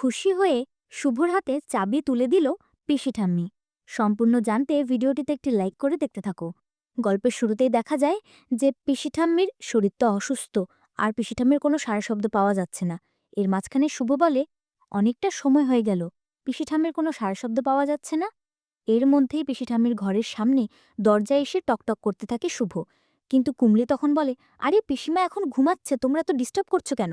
খুশি হয়ে শুভর হাতে চাবি তুলে দিল পিসি ঠাম্মি। সম্পূর্ণ জানতে ভিডিওটিতে একটি লাইক করে দেখতে থাকো। গল্পের শুরুতেই দেখা যায় যে পিসি ঠাম্মির শরীর তো অসুস্থ, আর পিসি ঠাম্মির কোনো সারা শব্দ পাওয়া যাচ্ছে না। এর মাঝখানে শুভ বলে, অনেকটা সময় হয়ে গেল, পিসি ঠাম্মির কোনো সারা শব্দ পাওয়া যাচ্ছে না? এর মধ্যেই পিসি ঠাম্মির ঘরের সামনে দরজায় এসে টকটক করতে থাকে শুভ। কিন্তু কুমলি তখন বলে, আরে পিসিমা এখন ঘুমাচ্ছে, তোমরা তো ডিস্টার্ব করছ কেন?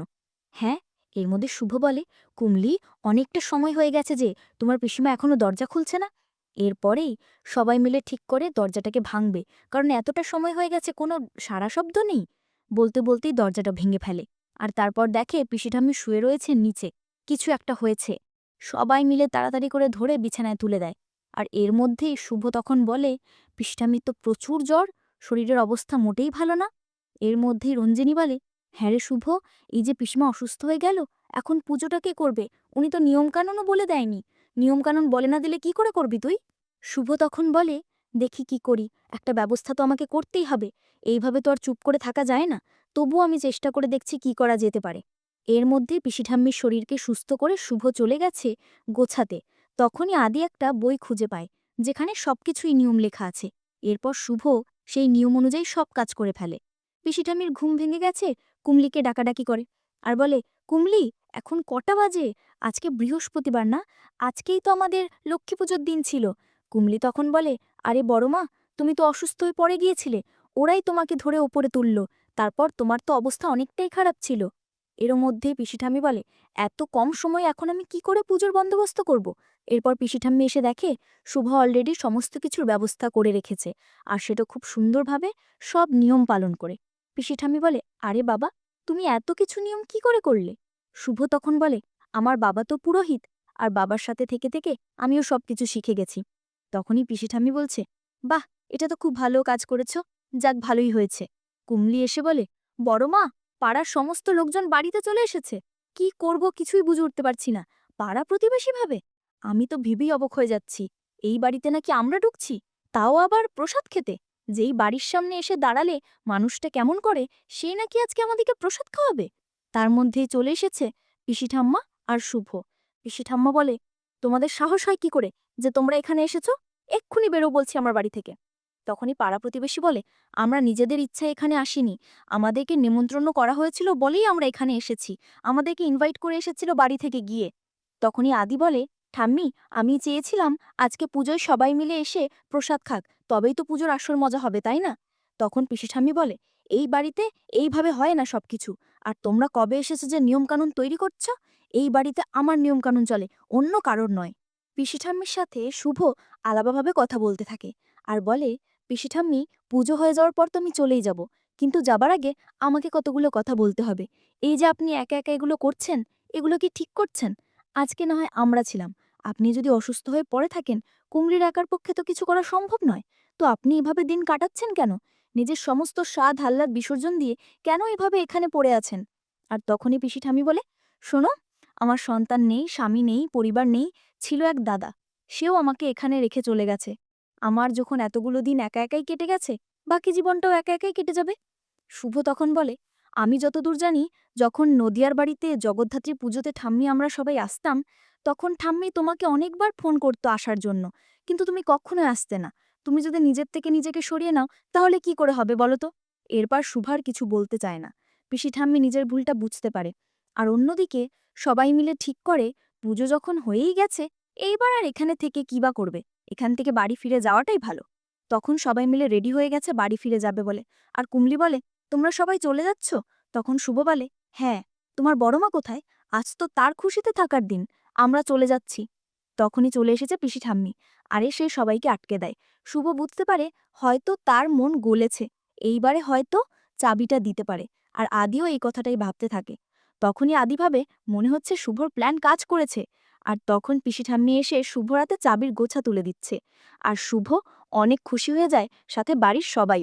হ্যাঁ এর মধ্যে শুভ বলে, কুমলি, অনেকটা সময় হয়ে গেছে যে, তোমার পিসিমা এখনও দরজা খুলছে না? এরপরেই সবাই মিলে ঠিক করে দরজাটাকে ভাঙবে, কারণ এতটা সময় হয়ে গেছে, কোনো সারা শব্দ নেই। বলতে বলতেই দরজাটা ভেঙে ফেলে। আর তারপর দেখে পিসিঠাম্মি শুয়ে রয়েছে নিচে। কিছু একটা হয়েছে। সবাই মিলে তাড়াতাড়ি করে ধরে বিছানায় তুলে দেয়। আর এর মধ্যেই শুভ তখন বলে, পিসিঠাম্মির তো প্রচুর জ্বর, শরীরের অবস্থা মোটেই ভালো না। এর মধ্যেই রঞ্জিনী বলে হ্যাঁ রে শুভ, এই যে পিসমা অসুস্থ হয়ে গেল, এখন পুজোটা কে করবে? উনি তো নিয়মকানুনও বলে দেয়নি। নিয়মকানুন বলে না দিলে কি করে করবি তুই? শুভ তখন বলে, দেখি কি করি, একটা ব্যবস্থা তো আমাকে করতেই হবে। এইভাবে তো আর চুপ করে থাকা যায় না। তবুও আমি চেষ্টা করে দেখছি কি করা যেতে পারে। এর মধ্যে পিসিঠাম্মির শরীরকে সুস্থ করে শুভ চলে গেছে গোছাতে। তখনই আদি একটা বই খুঁজে পায়, যেখানে সবকিছুই নিয়ম লেখা আছে। এরপর শুভ সেই নিয়ম অনুযায়ী সব কাজ করে ফেলে। পিসিঠাম্মির ঘুম ভেঙে গেছে কুমলিকে ডাকাডাকি করে আর বলে, কুমলি, এখন কটা বাজে? আজকে বৃহস্পতিবার না? আজকেই তো আমাদের লক্ষ্মী পুজোর দিন ছিল। কুমলি তখন বলে, আরে বড় মা তুমি তো অসুস্থ হয়ে পড়ে গিয়েছিলে। ওরাই তোমাকে ধরে ওপরে তুলল। তারপর তোমার তো অবস্থা অনেকটাই খারাপ ছিল। এর মধ্যে পিসিঠাম্মি বলে, এত কম সময় এখন আমি কি করে পুজোর বন্দোবস্ত করব? এরপর পিসিঠাম্মি এসে দেখে, শুভ অলরেডি সমস্ত কিছুর ব্যবস্থা করে রেখেছে। আর সেটা খুব সুন্দরভাবে সব নিয়ম পালন করে। পিসিঠাম্মি বলে, আরে বাবা, তুমি এত কিছু নিয়ম কি করে করলে? শুভ তখন বলে, আমার বাবা তো পুরোহিত, আর বাবার সাথে থেকে থেকে আমিও সব কিছু শিখে গেছি। তখনই পিসিঠাম্মি বলছে, বাহ, এটা তো খুব ভালো কাজ করেছ, যাক ভালোই হয়েছে। কুমলি এসে বলে, বড় মা, পাড়ার সমস্ত লোকজন বাড়িতে চলে এসেছে। কি করব কিছুই বুঝে উঠতে পারছি না। পাড়া প্রতিবেশী ভাবে? আমি তো ভেবেই অবক হয়ে যাচ্ছি। এই বাড়িতে নাকি আমরা ঢুকছি? তাও আবার প্রসাদ খেতে? যেই বাড়ির সামনে এসে দাঁড়ালে মানুষটা কেমন করে, সে নাকি আজকে আমাদেরকে প্রসাদ খাওয়াবে? তার মধ্যেই চলে এসেছে পিসি ঠাম্মা আর শুভ। পিসি ঠাম্মা বলে, তোমাদের সাহস হয় কি করে যে তোমরা এখানে এসেছ? এক্ষুনি বেরো বলছি আমার বাড়ি থেকে। তখনই পাড়া প্রতিবেশী বলে, আমরা নিজেদের ইচ্ছায় এখানে আসিনি। আমাদেরকে নিমন্ত্রণ করা হয়েছিল বলেই আমরা এখানে এসেছি। আমাদেরকে ইনভাইট করে এসেছিল বাড়ি থেকে গিয়ে। তখনই আদি বলে ঠাম্মি, আমি চেয়েছিলাম আজকে পুজোয় সবাই মিলে এসে প্রসাদ খাক, তবেই তো পুজোর আসল মজা হবে, তাই না? তখন পিসি ঠাম্মি বলে, এই বাড়িতে এইভাবে হয় না সবকিছু। আর তোমরা কবে এসেছে যে নিয়মকানুন তৈরি করছ? এই বাড়িতে আমার নিয়মকানুন চলে, অন্য কারোর নয়। পিসি ঠাম্মির সাথে শুভ আলাদাভাবে কথা বলতে থাকে আর বলে, পিসি ঠাম্মি, পুজো হয়ে যাওয়ার পর তো আমি চলেই যাব, কিন্তু যাবার আগে আমাকে কতগুলো কথা বলতে হবে। এই যে আপনি একা একা এগুলো করছেন, এগুলো কি ঠিক করছেন? আজকে না হয় আমরা ছিলাম। আপনি যদি অসুস্থ হয়ে পড়ে থাকেন, কুমড়ির একার পক্ষে তো কিছু করা সম্ভব নয়। তো আপনি এভাবে দিন কাটাচ্ছেন কেন? নিজের সমস্ত স্বাদ হাল্লাদ বিসর্জন দিয়ে কেন এভাবে এখানে পড়ে আছেন? আর তখনই পিসি ঠামি বলে, শোনো, আমার সন্তান নেই, স্বামী নেই, পরিবার নেই, ছিল এক দাদা। সেও আমাকে এখানে রেখে চলে গেছে। আমার যখন এতগুলো দিন একা একাই কেটে গেছে, বাকি জীবনটাও একা একাই কেটে যাবে? শুভ তখন বলে আমি যতদূর জানি, যখন নদিয়ার বাড়িতে জগদ্ধাত্রী পুজোতে ঠাম্মি আমরা সবাই আসতাম, তখন ঠাম্মি তোমাকে অনেকবার ফোন করতো আসার জন্য। কিন্তু তুমি কখনোই আসতে না। তুমি যদি নিজের থেকে নিজেকে সরিয়ে নাও, তাহলে কি করে হবে বলো তো? এরপর শুভার কিছু বলতে চায় না। পিসি ঠাম্মি নিজের ভুলটা বুঝতে পারে। আর অন্যদিকে, সবাই মিলে ঠিক করে, পুজো যখন হয়েই গেছে, এইবার আর এখানে থেকে কি বা করবে? এখান থেকে বাড়ি ফিরে যাওয়াটাই ভালো। তখন সবাই মিলে রেডি হয়ে গেছে, বাড়ি ফিরে যাবে বলে। আর কুমলি বলে তোমরা সবাই চলে যাচ্ছ? তখন শুভ বলে হ্যাঁ তোমার বড়মা কোথায়? আজ তো তার খুশিতে থাকার দিন, আমরা চলে যাচ্ছি। তখনই চলে এসেছে পিসি ঠাম্মি, আরে সে সবাইকে আটকে দেয়। শুভ বুঝতে পারে, হয়তো তার মন গলেছে, এইবারে হয়তো চাবিটা দিতে পারে, আর আদিও এই কথাটাই ভাবতে থাকে। তখনই আদি ভাবে, মনে হচ্ছে শুভর প্ল্যান কাজ করেছে। আর তখন পিসি ঠাম্মি এসে শুভ রাতে চাবির গোছা তুলে দিচ্ছে। আর শুভ অনেক খুশি হয়ে যায়, সাথে বাড়ির সবাইও।